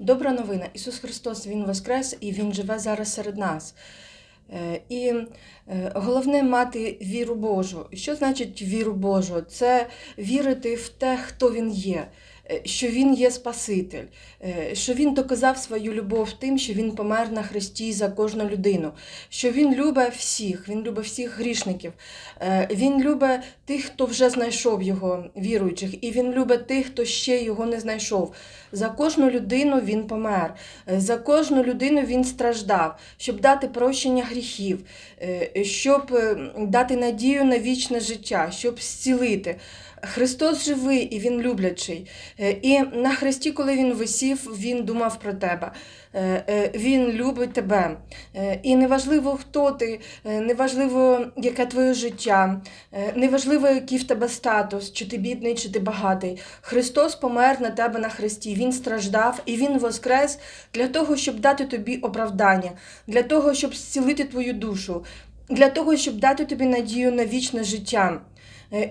Добра новина. Ісус Христос Він Воскрес і Він живе зараз серед нас. Е, І е, головне мати віру Божу. Що значить віру Божу? Це вірити в те, хто Він є, е, що Він є Спаситель, що Він доказав свою любов тим, що Він помер на Христі за кожну людину, що Він любить всіх, Він любить всіх грішників, Він любить тих, хто вже знайшов його віруючих, і Він любить тих, хто ще його не знайшов. За кожну людину він помер, е, за кожну людину він страждав, щоб дати прощення гріхів, е, щоб е, дати надію на вічне життя, щоб зцілити. Христос живий і Він люблячий. І на хресті, коли Він висів, Він думав про тебе. Е, е, Він любить тебе. Е, І неважливо, хто ти, неважливо, яке твоє життя, неважливо, який в тебе статус, чи ти бідний, чи ти багатий. Христос помер на тебе на Христі. Він страждав і Він воскрес для того, щоб дати тобі оправдання, для того, щоб зцілити твою душу, для того, щоб дати тобі надію на вічне життя.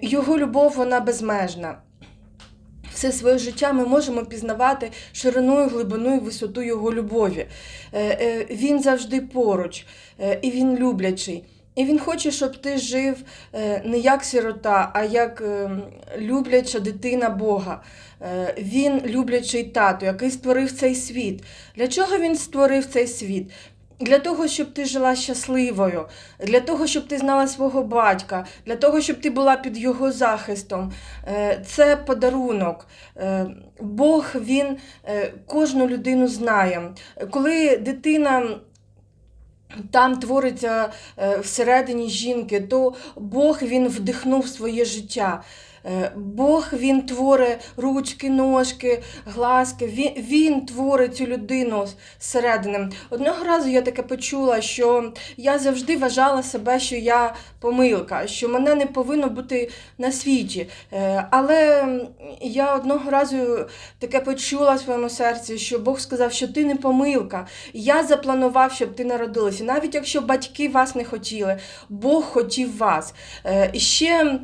Його любов вона безмежна. Все своє життя ми можемо пізнавати шириною, глибиною, висоту його любові. Е, е, Він завжди поруч, е, і він люблячий. І він хоче, щоб ти жив не як сирота, а як е, любляча дитина Бога. Він люблячий тато, який створив цей світ. Для чого він створив цей світ? Для того, щоб ти жила щасливою, для того, щоб ти знала свого батька, для того, щоб ти була під його захистом. Е, Це подарунок. Е, Бог він е, кожну людину знає. Коли дитина. Там твориться всередині жінки, то Бог він вдихнув своє життя. Е, Бог він творить ручки, ножки, глазки. Він, він творить цю людину зсередини. Одного разу я таке почула, що я завжди вважала себе, що я помилка, що мене не повинно бути на світі. Е, Але я одного разу таке почула в своєму серці, що Бог сказав, що ти не помилка. Я запланував, щоб ти народилася. Навіть якщо батьки вас не хотіли, Бог хотів вас. Е, І ще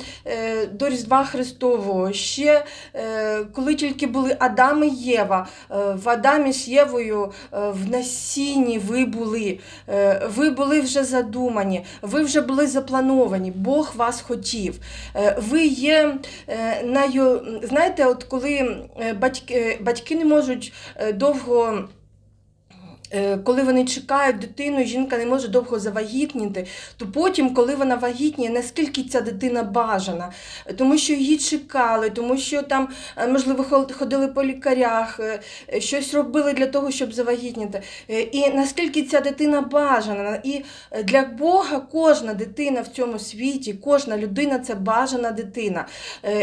до Різдва Христового, ще е, коли тільки були Адам і Єва, е, в Адамі з Євою е, в насінні ви були. Ви були вже задумані, ви вже були заплановані, Бог вас хотів. Ви є е, на знаєте, от коли батьки, батьки не можуть довго. Е, Коли вони чекають дитину, жінка не може довго завагітніти, то потім, коли вона вагітніє, наскільки ця дитина бажана, тому що її чекали, тому що там, е, можливо, ходили по лікарях, е, щось робили для того, щоб завагітніти. І наскільки ця дитина бажана. І для Бога кожна дитина в цьому світі, кожна людина це бажана дитина.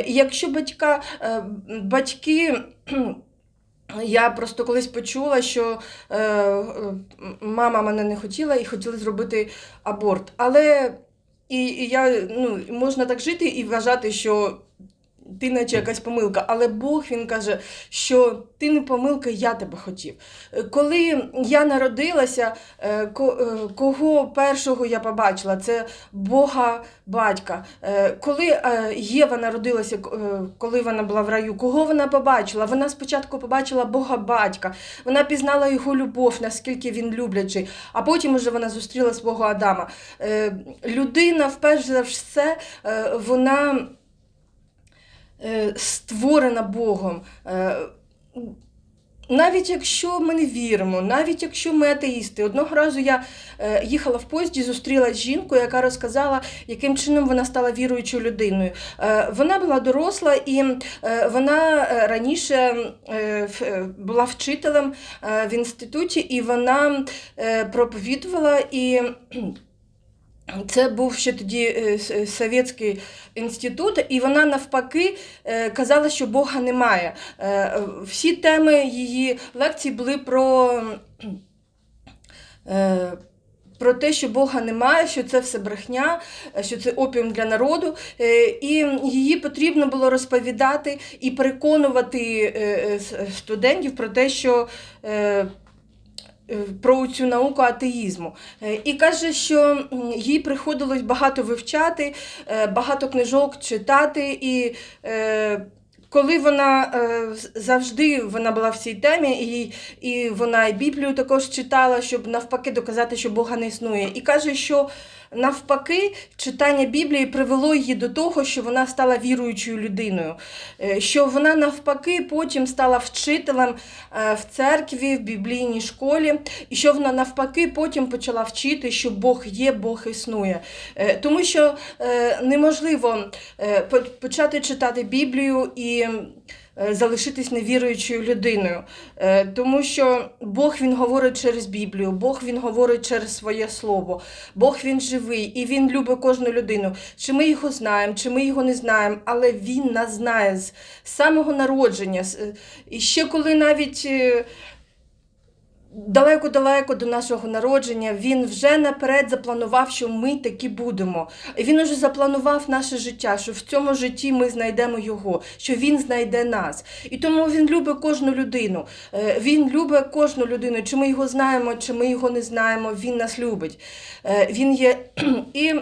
І якщо батька, батьки. Я просто колись почула, що е, мама мене не хотіла і хотіли зробити аборт. Але і, і я, ну, можна так жити і вважати, що ти наче якась помилка. Але Бог він каже, що ти не помилка, я тебе хотів. Коли я народилася, е, е, кого першого я побачила? Це Бога батька. Е, Коли Єва народилася, коли вона була в раю, кого вона побачила? Вона спочатку побачила Бога батька, вона пізнала його любов, наскільки він люблячий, а потім уже вона зустріла свого Адама. Людина, вперше за все, вона створена Богом. Е, навіть якщо ми не віримо, навіть якщо ми атеїсти, одного разу я е, їхала в поїзді, зустріла жінку, яка розказала, яким чином вона стала віруючою людиною. Е, вона була доросла і е, вона е, раніше е, е, була вчителем е, в інституті, і вона е, проповідувала і. Це був ще тоді е, е, Совєтський інститут, і вона навпаки е, казала, що Бога немає. Всі теми її лекцій були про, про те, що Бога немає, що це все брехня, що це опіум для народу. І її потрібно було розповідати і переконувати студентів про те, що. Е, Про цю науку атеїзму. Е, І каже, що їй приходилось багато вивчати, е, багато книжок читати, і коли вона завжди вона була в цій темі, і, і вона і Біблію також читала, щоб навпаки доказати, що Бога не існує. І каже, що навпаки, читання Біблії привело її до того, що вона стала віруючою людиною, Е, що вона навпаки потім стала вчителем е, в церкві, в біблійній школі, і що вона навпаки потім почала вчити, що Бог є, Бог існує. Е, Тому що неможливо почати читати Біблію і залишитись невіруючою людиною. Е, Тому що Бог він говорить через Біблію, Бог він говорить через своє слово, Бог він живий і він любить кожну людину. Чи ми його знаємо, чи ми його не знаємо, але він нас знає з самого народження. Е, І ще коли навіть. Далеко-далеко до нашого народження він вже наперед запланував, що ми такі будемо. Він уже запланував наше життя, що в цьому житті ми знайдемо його, що він знайде нас. І тому він любить кожну людину. Е, Він любить кожну людину. Чи ми його знаємо, чи ми його не знаємо, він нас любить. Е, Він є і.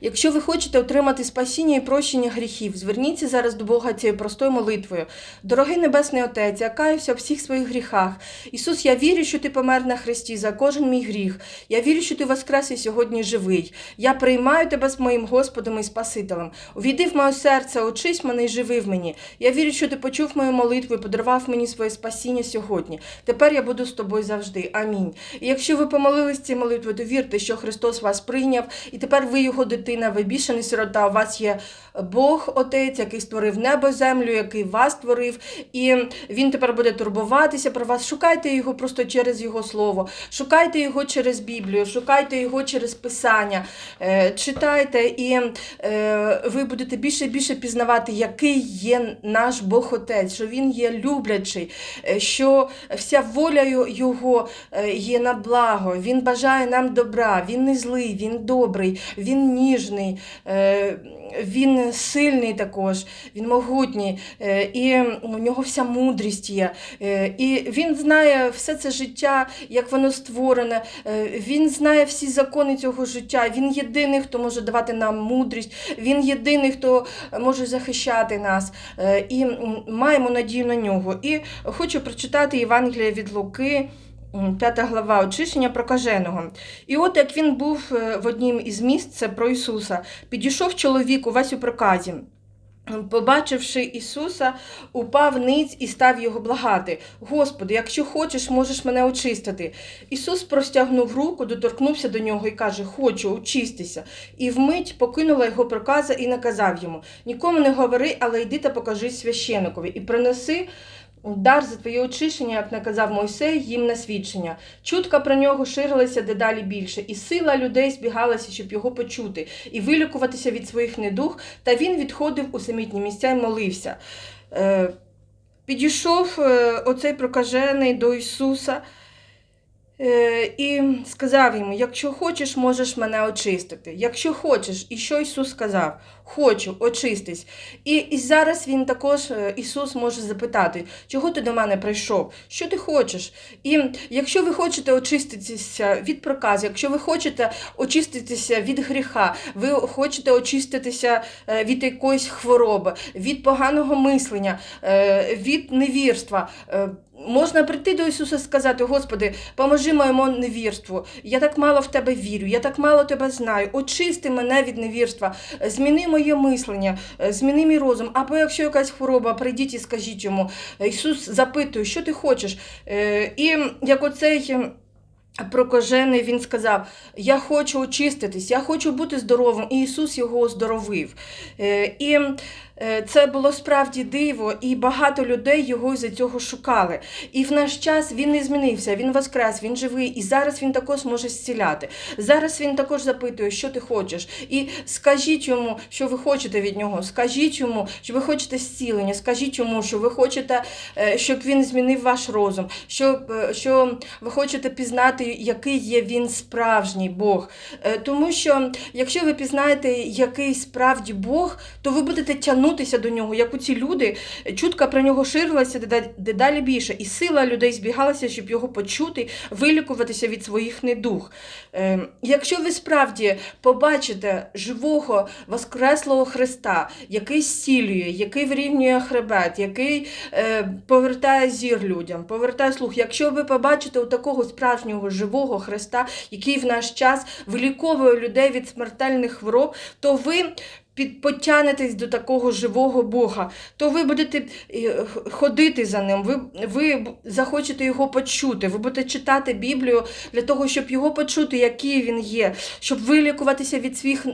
Якщо ви хочете отримати спасіння і прощення гріхів, зверніться зараз до Бога цією простою молитвою. Дорогий Небесний Отець, я каюся у всіх своїх гріхах. Ісус, я вірю, що ти помер на хресті за кожен мій гріх. Я вірю, що ти воскрес і сьогодні живий. Я приймаю тебе з моїм Господом і Спасителем. Увійди в моє серце, очись мене і живи в мені. Я вірю, що ти почув мою молитву і подарував мені своє спасіння сьогодні. Тепер я буду з тобою завжди. Амінь. І якщо ви помолились цією молитвою, то вірте, що Христос вас прийняв, і тепер ви його дитина, ви більше не сирота. У вас є Бог Отець, який створив небо, землю, який вас створив, і він тепер буде турбуватися про вас. Шукайте його просто через його слово, шукайте його через Біблію, шукайте його через Писання, Е, читайте, і е, ви будете більше і більше пізнавати, який є наш Бог Отець, що він є люблячий, е, що вся воля його є на благо. Він бажає нам добра, він не злий, він добрий, він ніжний, е, сильний також, він могутній, е, і у нього вся мудрість є. Е, І він знає все це життя, як воно створене. Е, Він знає всі закони цього життя. Він єдиний, хто може давати нам мудрість. Він єдиний, хто може захищати нас. І маємо надію на нього. І хочу прочитати Євангеліє від Луки. П'ята глава очищення прокаженого. І от як він був е, в однім із міст, це про Ісуса, підійшов чоловік увесь у проказі. Побачивши Ісуса, упав ниць і став його благати. Господи, якщо хочеш, можеш мене очистити. Ісус простягнув руку, доторкнувся до нього і каже: Хочу, очистися. І вмить покинула його проказа і наказав йому: Нікому не говори, але йди та покажи священикові, і принеси дар за твоє очищення, як наказав Мойсей, їм на свідчення. Чутка про нього ширилася дедалі більше, і сила людей збігалася, щоб його почути, і вилікуватися від своїх недуг, та він відходив у самітні місця і молився. Е, підійшов е, оцей прокажений до Ісуса. Е, І сказав йому: якщо хочеш, можеш мене очистити. Якщо хочеш, і що Ісус сказав? Хочу, очистись. І, і зараз він також, е, Ісус може запитати, чого ти до мене прийшов? Що ти хочеш? І якщо ви хочете очиститися від проказу, якщо ви хочете очиститися від гріха, ви хочете очиститися е, від якоїсь хвороби, від поганого мислення, від невірства. Можна прийти до Ісуса і сказати: Господи, поможи моєму невірству. Я так мало в тебе вірю, я так мало тебе знаю. Очисти мене від невірства, зміни моє мислення, зміни мій розум. Або якщо якась хвороба, прийдіть і скажіть йому. Ісус запитує, що ти хочеш. Е, І як оцей. Прокажений він сказав: Я хочу очиститись, я хочу бути здоровим. І Ісус його оздоровив. Е, І це було справді диво, і багато людей його за цього шукали. І в наш час він не змінився, він воскрес, він живий, і зараз він також може зціляти. Зараз він також запитує, що ти хочеш. І скажіть йому, що ви хочете від нього. Скажіть йому, що ви хочете зцілення, скажіть йому, що ви хочете, е, щоб він змінив ваш розум, щоб, е, що ви хочете пізнати який є він справжній Бог. Е, Тому що якщо ви пізнаєте, який справді Бог, то ви будете тягнутися до нього, як у ці люди. Чутка про нього ширилася дедалі більше, і сила людей збігалася, щоб його почути, вилікуватися від своїх недуг. Е, Якщо ви справді побачите живого воскреслого Христа, який зцілює, який вирівнює хребет, який е, повертає зір людям, повертає слух. Якщо ви побачите у такого справжнього живого Христа, який в наш час виліковує людей від смертельних хвороб, то ви. Під, потягнетесь до такого живого Бога, то ви будете е, ходити за ним, ви, ви захочете його почути, ви будете читати Біблію для того, щоб його почути, який він є, щоб вилікуватися від своїх,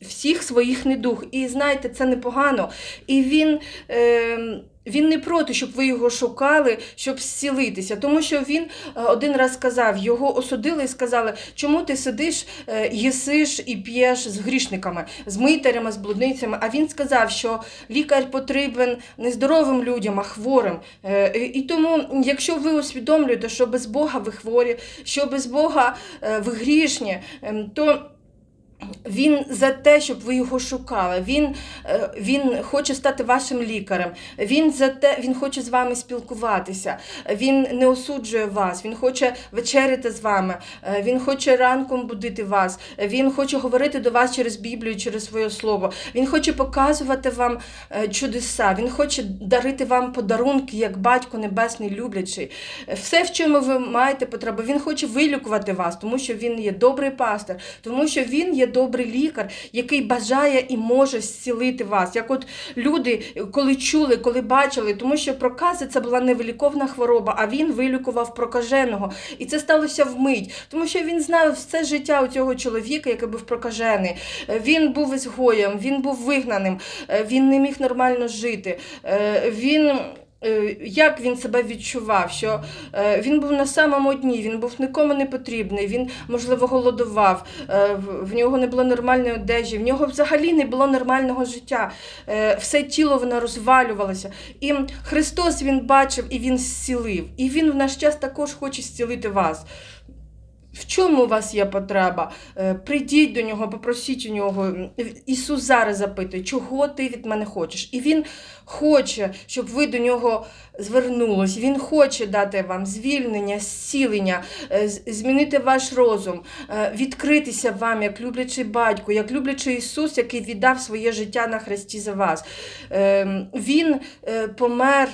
всіх своїх недуг. І знаєте, це непогано. І він. Е, він не проти, щоб ви його шукали, щоб зцілитися. Тому що він е, один раз сказав, його осудили і сказали, чому ти сидиш, е, їсиш і п'єш з грішниками, з митарями, з блудницями. А він сказав, що лікар потрібен не здоровим людям, а хворим. Е, і- тому, якщо ви усвідомлюєте, що без Бога ви хворі, що без Бога ви грішні, ем, то він за те, щоб ви його шукали. Він, е, він хоче стати вашим лікарем. Він за те, він хоче з вами спілкуватися. Він не осуджує вас. Він хоче вечеряти з вами. Е, Він хоче ранком будити вас. Він хоче говорити до вас через Біблію, через своє слово. Він хоче показувати вам е, чудеса. Він хоче дарити вам подарунки, як батько небесний, люблячий. Все, в чому ви маєте потребу, він хоче вилікувати вас, тому що він є добрий пастир, тому що він є добрий лікар, який бажає і може зцілити вас. Як от люди, коли чули, коли бачили, тому що прокази це була невиліковна хвороба, а він вилікував прокаженого. І це сталося вмить, тому що він знав все життя у цього чоловіка, який був прокажений. Е, Він був ізгоєм, він був вигнаним, е, він не міг нормально жити. Е, Він е, як він себе відчував, що е, він був на самому дні, він був нікому не потрібний, він, можливо, голодував, е, в- нього не було нормальної одежі, в нього взагалі не було нормального життя. Е, Все тіло воно розвалювалося. І Христос він бачив і він зцілив. І він в наш час також хоче зцілити вас. В чому у вас є потреба? Е, Прийдіть до нього, попросіть у нього. Ісус зараз запитує, чого ти від мене хочеш? І Він хоче, щоб ви до нього звернулись. Він хоче дати вам звільнення, зцілення, е, змінити ваш розум, е, відкритися вам як люблячий батько, як люблячий Ісус, який віддав своє життя на хресті за вас. Ем, Він помер.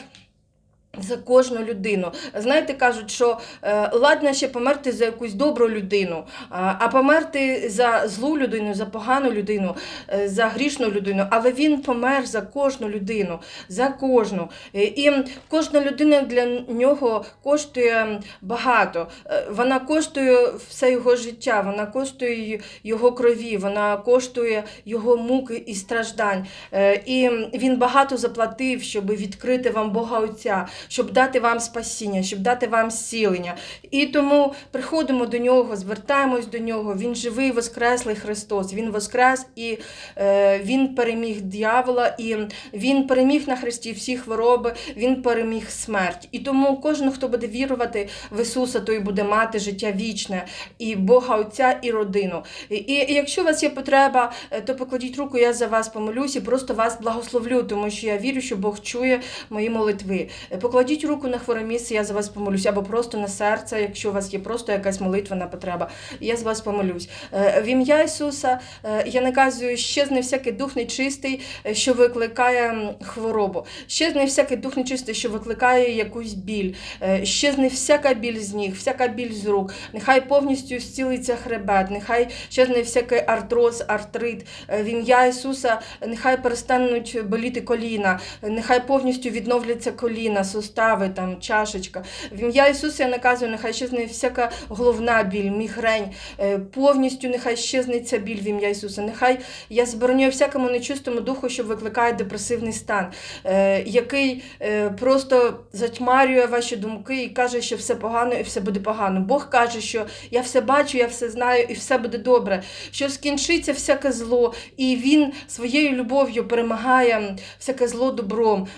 За кожну людину. Знаєте, кажуть, що е, ладно ще померти за якусь добру людину, а, а померти за злу людину, за погану людину, е, за грішну людину. Але він помер за кожну людину, за кожну. Е, І кожна людина для нього коштує багато. Е, Вона коштує все його життя, вона коштує його крові, вона коштує його муки і страждань. Е, І він багато заплатив, щоб відкрити вам Бога Отця, щоб дати вам спасіння, щоб дати вам зцілення. І тому приходимо до нього, звертаємось до нього. Він живий, воскреслий Христос. Він воскрес і е, він переміг диявола, і він переміг на Христі всі хвороби, він переміг смерть. І тому кожен, хто буде вірувати в Ісуса, той буде мати життя вічне, і Бога Отця, і родину. І, і якщо у вас є потреба, е, то покладіть руку, я за вас помолюсь і просто вас благословлю, тому що я вірю, що Бог чує мої молитви. Покладіть руку на хворе місце, я за вас помолюсь, або просто на серце, якщо у вас є просто якась молитвена потреба, я за вас помолюсь. Е, В ім'я Ісуса е, я наказую, щезне всякий дух нечистий, е, що викликає хворобу. Щезне всякий дух нечистий, що викликає якусь біль. Щезне всяка біль з ніг, всяка біль з рук. Нехай повністю зцілиться хребет, нехай щезне всякий артроз, артрит. В ім'я Ісуса нехай перестануть боліти коліна, нехай повністю відновляться коліна, сустави, там, чашечка. В ім'я Ісуса я наказую, нехай щезне всяка головна біль, мігрень. Е, Повністю нехай щезне ця біль в ім'я Ісуса. Нехай я забороняю всякому нечистому духу, що викликає депресивний стан, е, який е, просто затьмарює ваші думки і каже, що все погано і все буде погано. Бог каже, що я все бачу, я все знаю, і все буде добре. Що скінчиться всяке зло, і він своєю любов'ю перемагає всяке зло добром.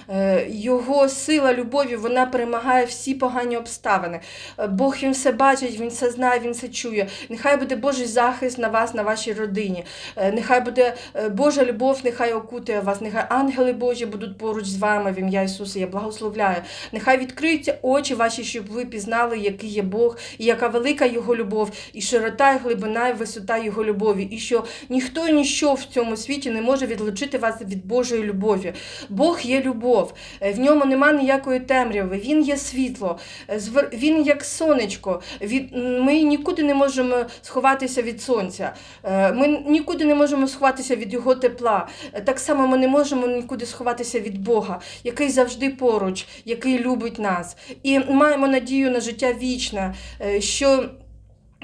Його сила, любов. Любові вона перемагає всі погані обставини. Е, Бог він все бачить, він все знає, він все чує. Нехай буде Божий захист на вас, на вашій родині. Е, Нехай буде е, Божа любов, нехай окутує вас. Нехай ангели Божі будуть поруч з вами в ім'я Ісуса. Я благословляю. Нехай відкриються очі ваші, щоб ви пізнали, який є Бог, і яка велика Його любов, і широта, і глибина, і висота Його любові, і що ніхто і ніщо в цьому світі не може відлучити вас від Божої любові. Бог є любов, в ньому нема ніякої темряви, Він є світло, Е, Він як сонечко. Ми нікуди не можемо сховатися від сонця. Е, Ми нікуди не можемо сховатися від Його тепла. Е, Так само ми не можемо нікуди сховатися від Бога, який завжди поруч, який любить нас. І маємо надію на життя вічне, що.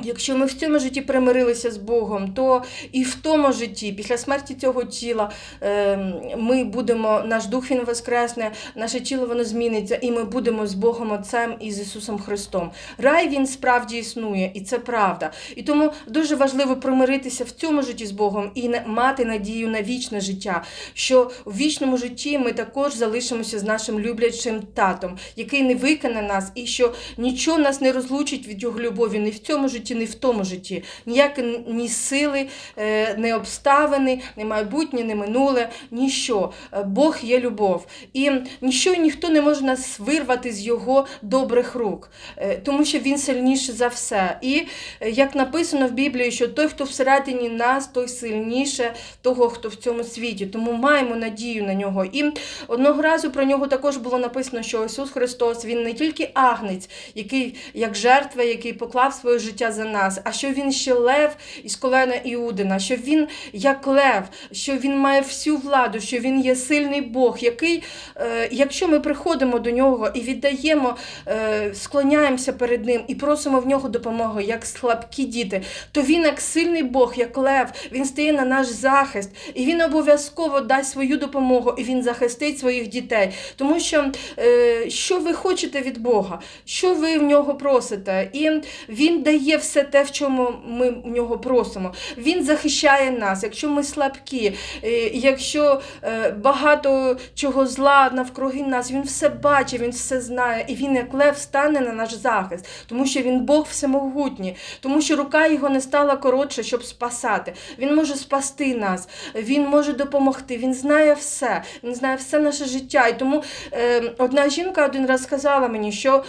Якщо ми в цьому житті примирилися з Богом, то і в тому житті, після смерті цього тіла, е, ми будемо, наш дух він воскресне, наше тіло воно зміниться, і ми будемо з Богом Отцем і з Ісусом Христом. Рай він справді існує, і це правда. І тому дуже важливо примиритися в цьому житті з Богом і мати надію на вічне життя, що в вічному житті ми також залишимося з нашим люблячим татом, який не викине нас, і що нічого нас не розлучить від його любові ні в цьому житті, ні в тому житті. Ніякі ні сили, е, ні обставини, ні майбутнє, ні минуле, ніщо. Е, Бог є любов. І ніщо і ніхто не може нас вирвати з його добрих рук, е, тому що він сильніший за все. І як написано в Біблії, що той, хто всередині нас, той сильніше того, хто в цьому світі. Тому маємо надію на нього. І одного разу про нього також було написано, що Ісус Христос він не тільки агнець, який як жертва, який поклав своє життя за нас, а що він ще лев із колена Іудина, що він як лев, що він має всю владу, що він є сильний Бог, який, е, якщо ми приходимо до нього і віддаємо, е, склоняємося перед ним і просимо в нього допомоги, як слабкі діти, то він, як сильний Бог, як лев, він стає на наш захист, і він обов'язково дасть свою допомогу, і він захистить своїх дітей. Тому що е, що ви хочете від Бога, що ви в нього просите, і він дає все те, в чому ми в нього просимо. Він захищає нас, якщо ми слабкі, е, якщо е, багато чого зла навкруги нас, він все бачить, він все знає, і він, як лев, стане на наш захист, тому що він Бог всемогутній, тому що рука його не стала коротше, щоб спасати. Він може спасти нас, він може допомогти, він знає все, він знає все наше життя. І тому е, одна жінка один раз сказала мені, що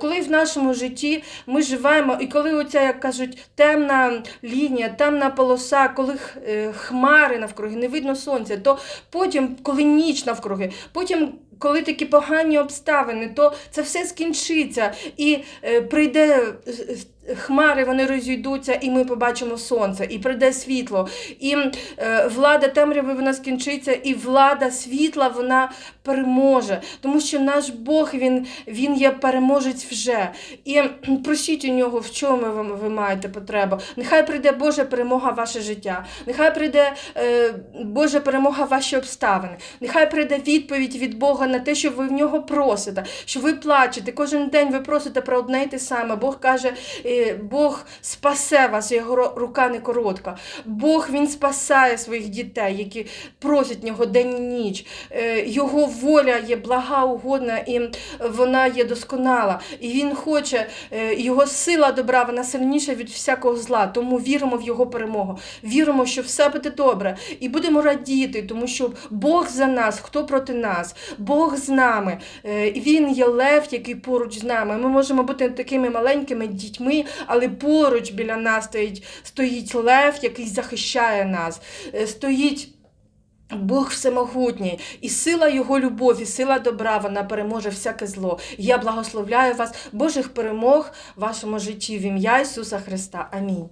коли в нашому житті ми живемо, і коли оця, як кажуть, темна лінія, темна полоса, коли е, хмари навкруги, не видно сонця, то потім, коли ніч навкруги, потім. Коли такі погані обставини, то це все скінчиться і е, прийде е, хмари, вони розійдуться, і ми побачимо сонце, і прийде світло, і е, влада темряви вона скінчиться, і влада світла вона переможе, тому що наш Бог він, він є переможець вже. І просіть у нього, в чому ви, ви маєте потребу. Нехай прийде Божа перемога в ваше життя, нехай прийде е, Божа перемога в ваші обставини, нехай прийде відповідь від Бога на те, що ви в нього просите, що ви плачете. Кожен день ви просите про одне й те саме. Бог каже, е, Бог спасе вас, його рука не коротка. Бог він спасає своїх дітей, які просять нього день і ніч. Е, Його воля є блага, угодна і вона є досконала. І він хоче, е, його сила добра, вона сильніша від всякого зла. Тому віримо в його перемогу. Віримо, що все буде добре. І будемо радіти, тому що Бог за нас, хто проти нас, Бог з нами. Е, Він є лев, який поруч з нами. Ми можемо бути такими маленькими дітьми, але поруч біля нас стоїть, стоїть лев, який захищає нас. Е, Стоїть. Бог всемогутній, і сила Його любові, сила добра, вона переможе всяке зло. Я благословляю вас, Божих перемог в вашому житті в ім'я Ісуса Христа. Амінь.